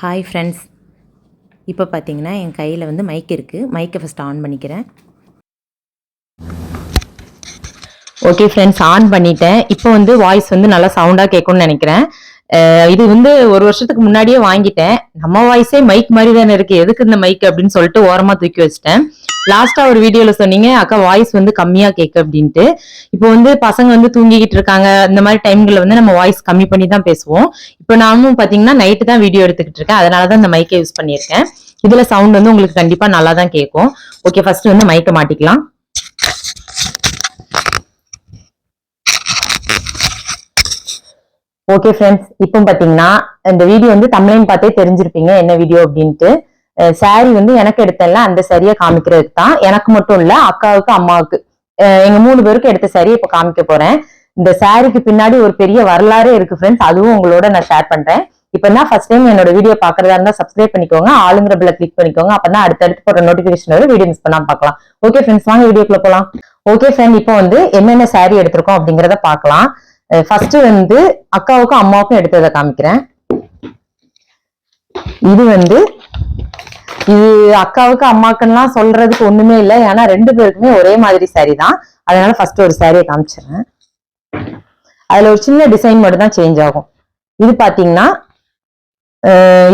Hi friends இப்போ பார்த்தீங்கன்னா என் கையில் வந்து மைக் இருக்குது மைக்கை ஃபஸ்ட் ஆன் பண்ணிக்கிறேன். ஓகே ஃப்ரெண்ட்ஸ் ஆன் பண்ணிட்டேன். இப்போ வந்து வாய்ஸ் வந்து நல்லா சவுண்டாக கேட்கும்னு நினைக்கிறேன். இது வந்து ஒரு வருஷத்துக்கு முன்னாடியே வாங்கிட்டேன். நம்ம வாய்ஸே மைக் மாதிரி தானே இருக்கு. எதுக்கு இந்த மைக் அப்படின்னு சொல்லிட்டு ஓரமா தூக்கி வச்சிட்டேன். லாஸ்டா ஒரு வீடியோல சொன்னீங்க அக்கா வாய்ஸ் வந்து கம்மியா கேக்கு அப்படின்ட்டு. இப்போ வந்து பசங்க வந்து தூங்கிக்கிட்டு இருக்காங்க. இந்த மாதிரி டைம்ல வந்து நம்ம வாய்ஸ் கம்மி பண்ணி தான் பேசுவோம். இப்போ நானும் பாத்தீங்கன்னா நைட்டு தான் வீடியோ எடுத்துக்கிட்டு இருக்கேன். அதனாலதான் இந்த மைக்கை யூஸ் பண்ணியிருக்கேன். இதுல சவுண்ட் வந்து உங்களுக்கு கண்டிப்பா நல்லா தான் கேட்கும் ஓகே ஃபர்ஸ்ட் வந்து மைக்கை மாட்டிக்கலாம். ஓகே ஃப்ரெண்ட்ஸ் இப்போ பாத்தீங்கன்னா இந்த வீடியோ வந்து தமிழையும் பார்த்தே தெரிஞ்சிருப்பீங்க என்ன வீடியோ அப்படின்ட்டு. சாரி வந்து எனக்கு எடுத்தேன்ல அந்த சரியை காமிக்கிறதுக்கு தான் எனக்கு மட்டும் இல்ல அக்காவுக்கு அம்மாவுக்கு. எங்க மூணு பேருக்கு எடுத்த சரியை இப்போ காமிக்க போறேன். இந்த சாரிக்கு பின்னாடி ஒரு பெரிய வரலாறே இருக்கு ஃப்ரெண்ட்ஸ் அதுவும் உங்களோட நான் ஷேர் பண்றேன். இப்போ தான் ஃபர்ஸ்ட் டைம் என்னோட வீடியோ பாக்குறதா இருந்தா சப்ஸ்கிரைப் பண்ணிக்கோங்க. ஆளுங்கிற பில்ல கிளிக் பண்ணிக்கோங்க. அப்பதான் அடுத்தடுத்து போற நோட்டிபிகேஷன் வரும் வீடியோ மிஸ் பண்ணாம பார்க்கலாம். ஓகே ஃப்ரெண்ட்ஸ் வாங்க வீடியோக்குள்ள போலாம். ஓகே ஃப்ரெண்ட் இப்போ வந்து என்னென்ன சாரி எடுத்திருக்கோம் அப்படிங்கறத பார்க்கலாம். ஃபர்ஸ்ட் வந்து அக்காவுக்கும் அம்மாவுக்கும் எடுத்ததை காமிக்கிறேன். இது வந்து இது அக்காவுக்கு அம்மாக்குலாம் சொல்றதுக்கு ஒண்ணுமே இல்லை. ஏன்னா ரெண்டு பேருக்குமே ஒரே மாதிரி saree தான். அதனால ஃபர்ஸ்ட் ஒரு சாரியை காமிச்சிடுறேன். அதுல ஒரு சின்ன டிசைன் மட்டும் தான் சேஞ்ச் ஆகும். இது பாத்தீங்கன்னா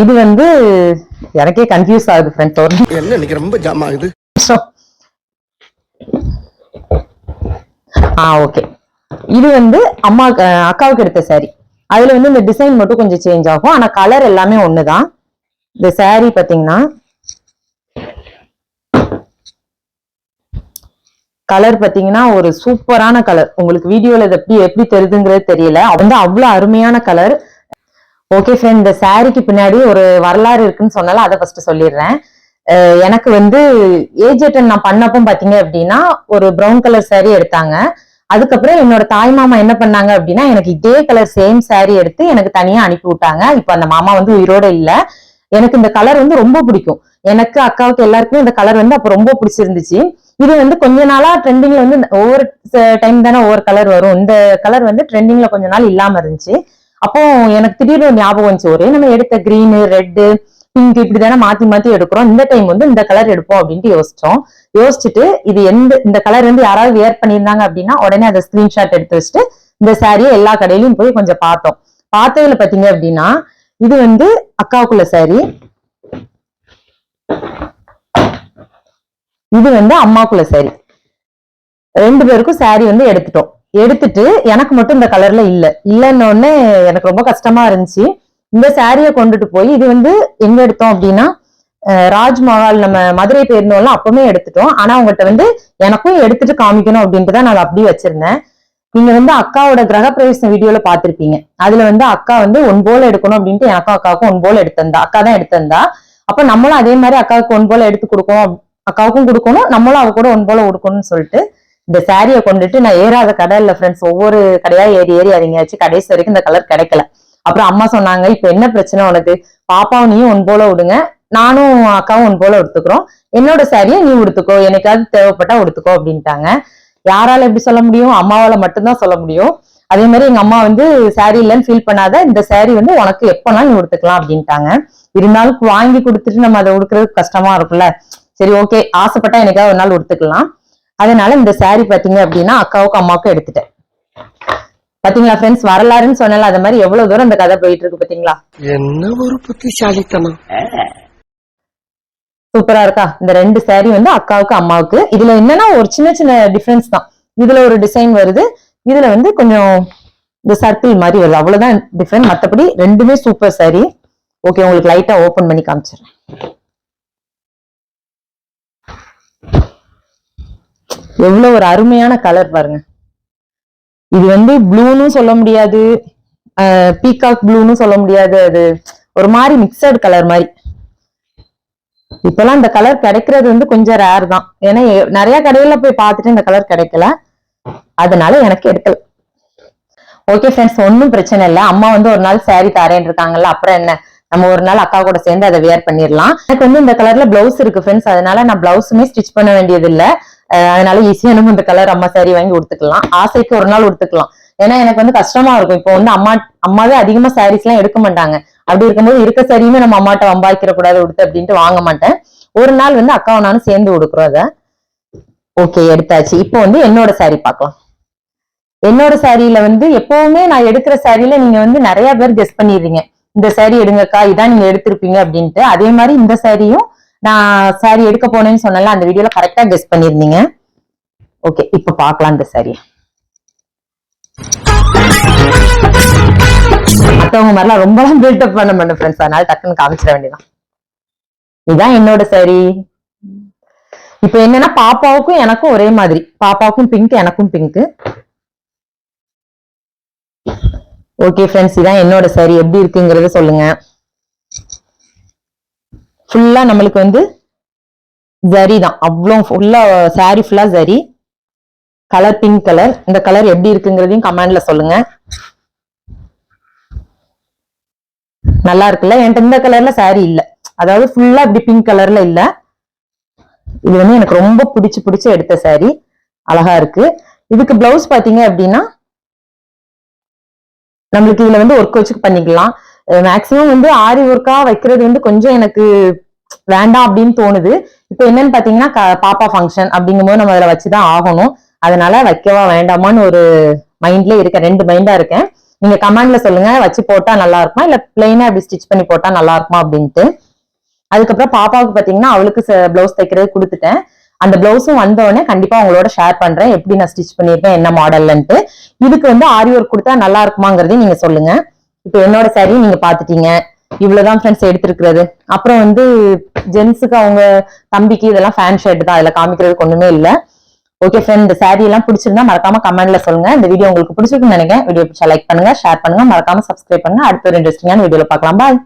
இது வந்து எனக்கே கன்ஃபியூஸ் ஆகுது ஃப்ரெண்ட்ஸ் என்ன ரொம்ப ஜாம் ஆகுது? ஆ ஓகே இது வந்து அம்மா அக்காவுக்கு எடுத்த சாரி அதுல வந்து இந்த டிசைன் மட்டும் கொஞ்சம் சேஞ்ச் ஆகும். ஆனா கலர் எல்லாமே ஒண்ணுதான். இந்த சாரி பாத்தீங்கன்னா கலர் பாத்தீங்கன்னா ஒரு சூப்பரான கலர் உங்களுக்கு வீடியோல இது எப்படி எப்படி தெரியுதுங்கிறது தெரியல. அது வந்து அவ்வளவு அருமையான கலர் ஓகே ஃப்ரெண்ட் இந்த சாரிக்கு பின்னாடி ஒரு வரலாறு இருக்குன்னு சொன்னால அதை ஃபர்ஸ்ட் சொல்லிடுறேன். எனக்கு வந்து ஏஜ் அட்டன் நான் பண்ணப்போ பாத்தீங்க அப்படின்னா ஒரு ப்ரௌன் கலர் சாரி எடுத்தாங்க. அதுக்கப்புறம் என்னோட தாய் மாமா என்ன பண்ணாங்க அப்படின்னா எனக்கு இதே கலர் சேம் சாரி எடுத்து எனக்கு தனியா அனுப்பி விட்டாங்க. இப்போ அந்த மாமா வந்து உயிரோட இல்ல. எனக்கு இந்த கலர் வந்து ரொம்ப பிடிக்கும். எனக்கு அக்காவுக்கு எல்லாருக்குமே இந்த கலர் வந்து அப்போ ரொம்ப பிடிச்சிருந்துச்சு. இது வந்து கொஞ்ச நாளா ட்ரெண்டிங்ல வந்து ஒவ்வொரு டைம் தானே ஒவ்வொரு கலர் வரும். இந்த கலர் வந்து ட்ரெண்டிங்ல கொஞ்ச நாள் இல்லாம இருந்துச்சு. அப்போ எனக்கு திடீர்னு ஞாபகம் வந்துச்சு. ஒரே நம்ம எடுத்த கிரீனு ரெட்டு பிங்க் இப்படி தானே மாத்தி மாத்தி எடுக்கிறோம். இந்த டைம் வந்து இந்த கலர் எடுப்போம் அப்படின்ட்டு யோசிச்சோம். யோசிச்சுட்டு இது எந்த இந்த கலர் வந்து யாராவது வியர் பண்ணியிருந்தாங்க அப்படின்னா உடனே அதை ஸ்கிரீன்ஷாட் எடுத்து வச்சுட்டு இந்த சாரியை எல்லா கடையிலயும் போய் கொஞ்சம் பார்த்தோம். பார்த்ததுல பாத்தீங்க அப்படின்னா இது வந்து அக்காவுக்குள்ள சாரி இது வந்து அம்மாக்குள்ள சாரி ரெண்டு பேருக்கும் சாரி வந்து எடுத்துட்டோம். எடுத்துட்டு எனக்கு மட்டும் இந்த கலர்ல இல்ல. இல்லைன்னு எனக்கு ரொம்ப கஷ்டமா இருந்துச்சு. இந்த சாரியை கொண்டுட்டு போய் இது வந்து எங்க எடுத்தோம் அப்படின்னா ராஜ்மஹால் நம்ம மதுரை போயிருந்தோம்ல அப்பவுமே எடுத்துட்டோம். ஆனா உங்கள்கிட்ட வந்து எனக்கும் எடுத்துட்டு காமிக்கணும் அப்படின்ட்டு தான் நான் அப்படியே வச்சிருந்தேன். நீங்க வந்து அக்காவோட கிரகப்பிரவேசம் வீடியோல பாத்திருப்பீங்க அதுல வந்து அக்கா வந்து ஒன் போல எடுக்கணும் அப்படின்ட்டு எனக்கும் அக்காவுக்கும் ஒன் போல எடுத்திருந்தா. அக்கா தான் எடுத்திருந்தா. அப்ப நம்மளும் அதே மாதிரி அக்காவுக்கு ஒன் போல எடுத்து கொடுக்கணும். அக்காவுக்கும் கொடுக்கணும். நம்மளும் அவ கூட ஒன் போல கொடுக்கணும்னு சொல்லிட்டு இந்த சாரியை கொண்டுட்டு நான் ஏறாத கடை இல்ல ஃப்ரெண்ட்ஸ் ஒவ்வொரு கடையா ஏறி ஏறி இறங்கியாச்சு. கடைசி வரைக்கும் இந்த கலர் கிடைக்கல. அப்புறம் அம்மா சொன்னாங்க இப்ப என்ன பிரச்சனை உனக்கு? பாப்பாவும் நீயும் உன் போல விடுங்க நானும் அக்காவும் உன் போல எடுத்துக்கிறோம் என்னோட சாரியை நீ உடுத்துக்கோ. எனக்காவது தேவைப்பட்டா உடுத்துக்கோ அப்படின்ட்டாங்க. யாரால எப்படி சொல்ல முடியும்? அம்மாவால மட்டும்தான் சொல்ல முடியும். அதே மாதிரி எங்க அம்மா வந்து சாரி இல்லைன்னு ஃபீல் பண்ணாத. இந்த சாரி வந்து உனக்கு எப்பனாலும் நீ உடுத்துக்கலாம் அப்படின்ட்டாங்க. இருந்தாலும் வாங்கி கொடுத்துட்டு நம்ம அதை உடுக்கிறது கஷ்டமா இருக்கும்ல. சரி ஓகே ஆசைப்பட்டா எனக்காவது ஒரு நாள் உடுத்துக்கலாம். அதனால இந்த சாரி பாத்தீங்க அப்படின்னா அக்காவுக்கும் அம்மாவுக்கும் எடுத்துட்டேன். பாத்தீங்களா ஃப்ரெண்ட்ஸ் வரலாறுன்னு சொன்னால அது மாதிரி எவ்வளவு தூரம் இந்த கதை போயிட்டு இருக்கு பாத்தீங்களா? என்ன ஒரு புத்திசாலித்தனம். சூப்பரா இருக்கா? இந்த ரெண்டு saree வந்து அக்காவுக்கு அம்மாவுக்கு. இதுல என்னன்னா ஒரு சின்ன சின்ன டிஃபரன்ஸ் தான். இதுல ஒரு டிசைன் வருது. இதுல வந்து கொஞ்சம் இந்த சர்க்கிள் மாதிரி வருது. அவ்வளவுதான் டிஃபரெண்ட் மத்தபடி ரெண்டுமே சூப்பர் saree. ஓகே உங்களுக்கு லைட்டா ஓபன் பண்ணி காமிச்சிடுறேன். எவ்வளவு ஒரு அருமையான கலர் பாருங்க. இது வந்து ப்ளூன்னு சொல்ல முடியாது. பீகாக் ப்ளூன்னு சொல்ல முடியாது. அது ஒரு மாதிரி மிக்சட் கலர் மாதிரி. இப்பெல்லாம் இந்த கலர் கிடைக்கிறது வந்து கொஞ்சம் ரேர் தான். ஏன்னா நிறைய கடையில போய் பார்த்துட்டு இந்த கலர் கிடைக்கல. அதனால எனக்கு எடுக்கல. ஓகே ஃப்ரெண்ட்ஸ் ஒன்றும் பிரச்சனை இல்லை. அம்மா வந்து ஒரு நாள் சாரி தரேன் இருக்காங்கல்ல அப்புறம் என்ன? நம்ம ஒரு நாள் அக்கா கூட சேர்ந்து அதை வியர் பண்ணிடலாம். எனக்கு வந்து இந்த கலர்ல பிளவுஸ் இருக்கு ஃப்ரெண்ட்ஸ் அதனால நான் பிளவுஸுமே ஸ்டிச் பண்ண வேண்டியது இல்லை அதனால ஈஸியா நம்ம இந்த கலர் அம்மா சாரி வாங்கி உடுத்துக்கலாம். ஆசைக்கு ஒரு நாள் உடுத்துக்கலாம். ஏன்னா எனக்கு வந்து கஷ்டமா இருக்கும். இப்போ வந்து அம்மா அம்மாவே அதிகமா சாரீஸ் எல்லாம் எடுக்க மாட்டாங்க. அப்படி இருக்கும்போது இருக்க சரியுமே நம்ம அம்மாட்ட வம்பாய்க்கிற கூடாது உடுத்து அப்படின்ட்டு வாங்க மாட்டேன். ஒரு நாள் வந்து அக்காவும் நானும் சேர்ந்து உடுக்குறோம் அதை. ஓகே எடுத்தாச்சு. இப்போ வந்து என்னோட சாரி பார்க்கலாம். என்னோட சாரியில வந்து எப்பவுமே நான் எடுக்கிற சாரியில நீங்க வந்து நிறைய பேர் கெஸ் பண்ணிடுறீங்க. இந்த சாரி எடுங்கக்கா இதான் நீங்க எடுத்திருப்பீங்க அப்படின்ட்டு. அதே மாதிரி இந்த சாரியும் நான் சாரி எடுக்க போனேன்னு சொன்னல அந்த வீடியோல கரெக்டா கெஸ் பண்ணிருந்தீங்க ஓகே இப்போ பாக்கலாம் இந்த சாரி மத்தவங்க மாதிரிலாம் ரொம்பலாம் பில்டப் பண்ண மாட்டேன் ஃப்ரெண்ட்ஸ் அதனால டக்குன்னு காமிச்சிட வேண்டியதான் இதான் என்னோட சாரி இப்போ என்னன்னா பாப்பாவுக்கும் எனக்கும் ஒரே மாதிரி. பாப்பாவுக்கும் பிங்க் எனக்கும் பிங்க் ஓகே ஃப்ரெண்ட்ஸ் இதான் என்னோட சாரி எப்படி இருக்குங்கிறத சொல்லுங்க. ஃபுல்லா நம்மளுக்கு வந்து ஜரி தான். அவ்வளோ ஃபுல்லா சாரி ஃபுல்லா ஜரி கலர் பிங்க் கலர் இந்த கலர் எப்படி இருக்குங்கிறதையும் கமெண்ட்ல சொல்லுங்க. நல்லா இருக்குல்ல? என்கிட்ட இந்த கலர்ல சாரி இல்ல. அதாவது ஃபுல்லா இப்படி பிங்க் கலர்ல இல்ல. இது வந்து எனக்கு ரொம்ப பிடிச்சு பிடிச்சு எடுத்த சாரி அழகா இருக்கு. இதுக்கு பிளவுஸ் பாத்தீங்க அப்படின்னா நம்மளுக்கு இதுல வந்து ஒர்க் வச்சு பண்ணிக்கலாம். மேக்சிமம் வந்து ஆரி ஒர்க்கா வைக்கிறது வந்து கொஞ்சம் எனக்கு வேண்டாம் அப்படின்னு தோணுது. இப்போ என்னன்னு பாத்தீங்கன்னா பாப்பா ஃபங்க்ஷன் அப்படிங்கும்போது நம்ம அதில் வச்சுதான் ஆகணும். அதனால வைக்கவா வேண்டாமான்னு ஒரு மைண்ட்ல இருக்கேன். ரெண்டு மைண்டா இருக்கேன். நீங்க கமெண்ட்ல சொல்லுங்க. வச்சு போட்டா நல்லா இருக்குமா? இல்ல பிளெயினா இப்படி ஸ்டிச் பண்ணி போட்டா நல்லா இருக்குமா அப்படின்ட்டு. அதுக்கப்புறம் பாப்பாவுக்கு பாத்தீங்கன்னா அவளுக்கு பிளவுஸ் தைக்கிறது கொடுத்துட்டேன். அந்த பிளவுஸும் வந்த உடனே கண்டிப்பா உங்களோட ஷேர் பண்றேன். எப்படி நான் ஸ்டிச் பண்ணிருக்கேன் என்ன மாடல்லன்ட்டு இதுக்கு வந்து ஆரி ஒர்க் கொடுத்தா நல்லா இருக்குமாங்கிறதையும் நீங்க சொல்லுங்க. இப்போ என்னோட saree நீங்க பாத்துட்டீங்க இவ்வளவுதான் ஃப்ரெண்ட்ஸ் எடுத்திருக்கிறது. அப்புறம் வந்து ஜென்ஸுக்கு அவங்க தம்பிக்கு இதெல்லாம் ஃபேன் ஷர்ட் தான். அதுல காமிக்கிறதுக்கு ஒண்ணுமே இல்ல. ஓகே ஃப்ரெண்ட் இந்த saree எல்லாம் பிடிச்சிருந்தா மறக்காம கமெண்ட்ல சொல்லுங்க. இந்த வீடியோ உங்களுக்கு பிடிச்சிருக்குன்னு நினைக்கிறேன். வீடியோ பிடிச்சா லைக் பண்ணுங்க ஷேர் பண்ணுங்க. மறக்காம சப்ஸ்கிரைப் பண்ணுங்க. அடுத்த ஒரு இன்ட்ரெஸ்டிங்கான வீடியோல பார்க்கலாம். பாய்